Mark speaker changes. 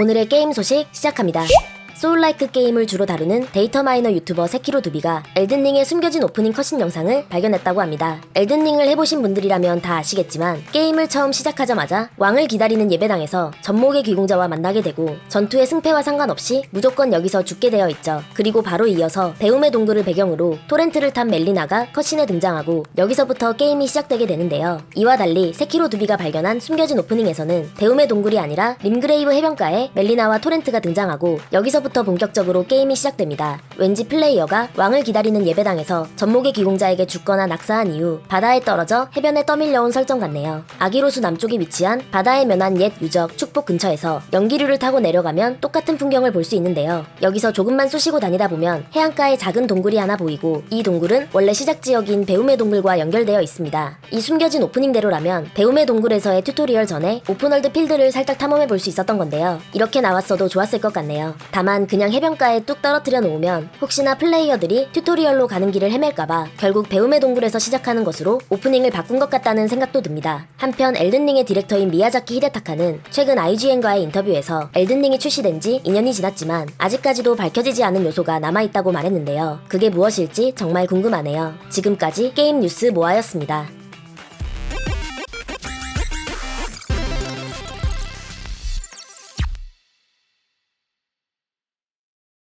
Speaker 1: 오늘의 게임 소식 시작합니다. 소울라이크 게임을 주로 다루는 데이터 마이너 유튜버 세키로 두비가 엘든링의 숨겨진 오프닝 컷신 영상을 발견했다고 합니다. 엘든링을 해보신 분들이라면 다 아시겠지만 게임을 처음 시작하자마자 왕을 기다리는 예배당에서 전목의 귀공자와 만나게 되고 전투의 승패와 상관없이 무조건 여기서 죽게 되어 있죠. 그리고 바로 이어서 배움의 동굴을 배경으로 토렌트를 탄 멜리나가 컷신에 등장하고 여기서부터 게임이 시작되게 되는데요. 이와 달리 세키로 두비가 발견한 숨겨진 오프닝에서는 배움의 동굴이 아니라 림그레이브 해변가에 멜리나와 토렌트가 등장하고 여기서부터 본격적으로 게임이 시작됩니다. 왠지 플레이어가 왕을 기다리는 예배당에서 전목의 귀공자에게 죽거나 낙사한 이후 바다에 떨어져 해변에 떠밀려온 설정 같네요. 아기로수 남쪽에 위치한 바다에 면한 옛 유적 축복 근처에서 연기류를 타고 내려가면 똑같은 풍경을 볼 수 있는데요. 여기서 조금만 쑤시고 다니다 보면 해안가에 작은 동굴이 하나 보이고 이 동굴은 원래 시작 지역인 배움의 동굴과 연결되어 있습니다. 이 숨겨진 오프닝대로라면 배움의 동굴에서의 튜토리얼 전에 오픈월드 필드를 살짝 탐험해 볼 수 있었던 건데요. 이렇게 나왔어도 좋았을 것 같네요. 다만 그냥 해변가에 뚝 떨어뜨려 놓으면 혹시나 플레이어들이 튜토리얼로 가는 길을 헤맬까봐 결국 배움의 동굴에서 시작하는 것으로 오프닝을 바꾼 것 같다는 생각도 듭니다. 한편 엘든링의 디렉터인 미야자키 히데타카는 최근 IGN과의 인터뷰에서 엘든링이 출시된 지 2년이 지났지만 아직까지도 밝혀지지 않은 요소가 남아있다고 말했는데요. 그게 무엇일지 정말 궁금하네요. 지금까지 게임 뉴스 모아였습니다.